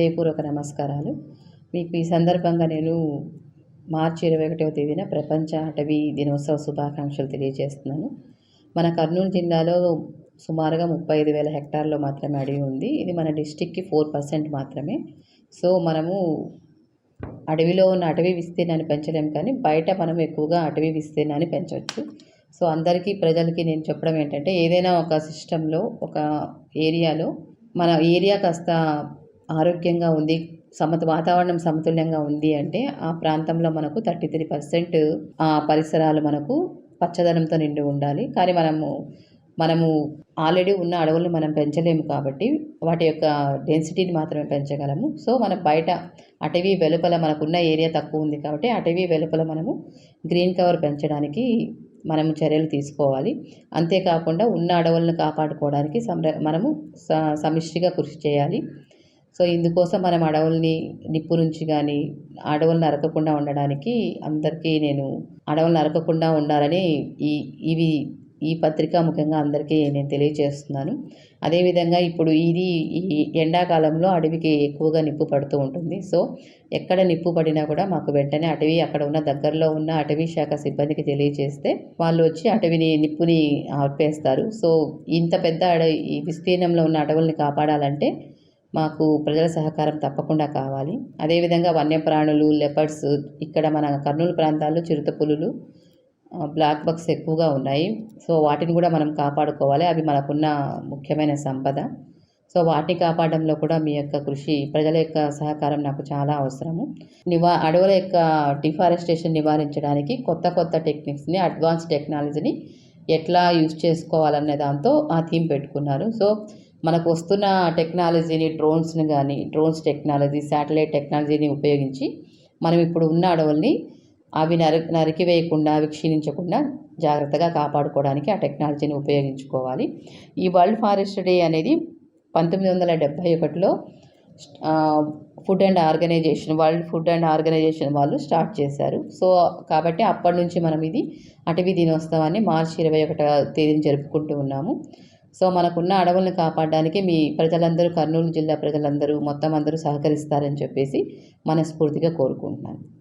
హృదయపూర్వక నమస్కారాలు. మీకు ఈ సందర్భంగా నేను మార్చి ఇరవై ఒకటవ తేదీన ప్రపంచ అటవీ దినోత్సవ శుభాకాంక్షలు తెలియజేస్తున్నాను. మన కర్నూలు జిల్లాలో సుమారుగా ముప్పై ఐదు వేల హెక్టార్లో మాత్రమే అడవి ఉంది. ఇది మన డిస్టిక్కి ఫోర్ పర్సెంట్ మాత్రమే. సో మనము అడవిలో ఉన్న అటవీ విస్తీర్ణాన్ని పెంచలేం కానీ బయట మనం ఎక్కువగా అటవీ విస్తీర్ణాన్ని పెంచవచ్చు సో అందరికీ ప్రజలకి నేను చెప్పడం ఏంటంటే ఏదైనా ఒక సిస్టంలో ఒక ఏరియాలో మన ఏరియా కాస్త ఆరోగ్యంగా ఉంది సమతు వాతావరణం సమతుల్యంగా ఉంది అంటే ఆ ప్రాంతంలో మనకు థర్టీ త్రీ పర్సెంట్ ఆ పరిసరాలు మనకు పచ్చదనంతో నిండి ఉండాలి. కానీ మనము మనము ఆల్రెడీ ఉన్న అడవులను మనం పెంచలేము కాబట్టి వాటి యొక్క డెన్సిటీని మాత్రమే పెంచగలము. సో మనం బయట అటవీ వెలుపల మనకున్న ఏరియా తక్కువ ఉంది కాబట్టి అటవీ వెలుపల మనము గ్రీన్ కవర్ పెంచడానికి మనము చర్యలు తీసుకోవాలి. అంతేకాకుండా ఉన్న అడవులను కాపాడుకోవడానికి సంర మనము స సమిష్టిగా కృషి చేయాలి. సో ఇందుకోసం మనం అడవుల్ని నిప్పు నుంచి కానీ అడవులను నరకకుండా ఉండడానికి అందరికీ నేను అడవులను నరకకుండా ఉండాలని ఈ ఇవి ఈ పత్రిక ముఖ్యంగా అందరికీ నేను తెలియజేస్తున్నాను అదేవిధంగా ఇప్పుడు ఇది ఈ ఎండాకాలంలో అడవికి ఎక్కువగా నిప్పు పడుతూ ఉంటుంది. సో ఎక్కడ నిప్పు పడినా కూడా మాకు వెంటనే అటవీ అక్కడ ఉన్న దగ్గరలో ఉన్న అటవీ శాఖ సిబ్బందికి తెలియజేస్తే వాళ్ళు వచ్చి అటవిని నిప్పుని ఆర్పేస్తారు. సో ఇంత పెద్ద అడవి ఈ విస్తీర్ణంలో ఉన్న అడవుల్ని కాపాడాలంటే మాకు ప్రజల సహకారం తప్పకుండా కావాలి. అదేవిధంగా వన్యప్రాణులు లెపర్డ్స్ ఇక్కడ మన కర్నూలు ప్రాంతాల్లో చిరుత పులులు బ్లాక్ బక్స్ ఎక్కువగా ఉన్నాయి. సో వాటిని కూడా మనం కాపాడుకోవాలి. అవి మనకున్న ముఖ్యమైన సంపద. సో వాటిని కాపాడడంలో కూడా మీ యొక్క కృషి ప్రజల యొక్క సహకారం నాకు చాలా అవసరము. నివా అడవుల యొక్క డిఫారెస్టేషన్ నివారించడానికి కొత్త కొత్త టెక్నిక్స్ని అడ్వాన్స్ టెక్నాలజీని ఎట్లా యూజ్ చేసుకోవాలనే దాంతో ఆ థీమ్ పెట్టుకున్నారు. సో మనకు వస్తున్న టెక్నాలజీని డ్రోన్స్ని కానీ డ్రోన్స్ టెక్నాలజీ శాటిలైట్ టెక్నాలజీని ఉపయోగించి మనం ఇప్పుడు ఉన్న అడవుల్ని అవి నరి నరికివేయకుండా అవి క్షీణించకుండా జాగ్రత్తగా కాపాడుకోవడానికి ఆ టెక్నాలజీని ఉపయోగించుకోవాలి. ఈ వరల్డ్ ఫారెస్ట్ డే అనేది పంతొమ్మిది వందల డెబ్భై ఒకటిలో food and organization world food and organization వాళ్ళు స్టార్ట్ చేశారు. సో కాబట్టి అప్పటి నుంచి మనం ఇది అటవీ దినోత్సవాన్ని మార్చి ఇరవై ఒకటవ తేదీని జరుపుకుంటూ ఉన్నాము. సో మనకున్న అడవులను కాపాడడానికి మీ ప్రజలందరూ కర్నూలు జిల్లా ప్రజలందరూ మొత్తం అందరూ సహకరిస్తారని చెప్పేసి మనస్ఫూర్తిగా కోరుకుంటున్నాను.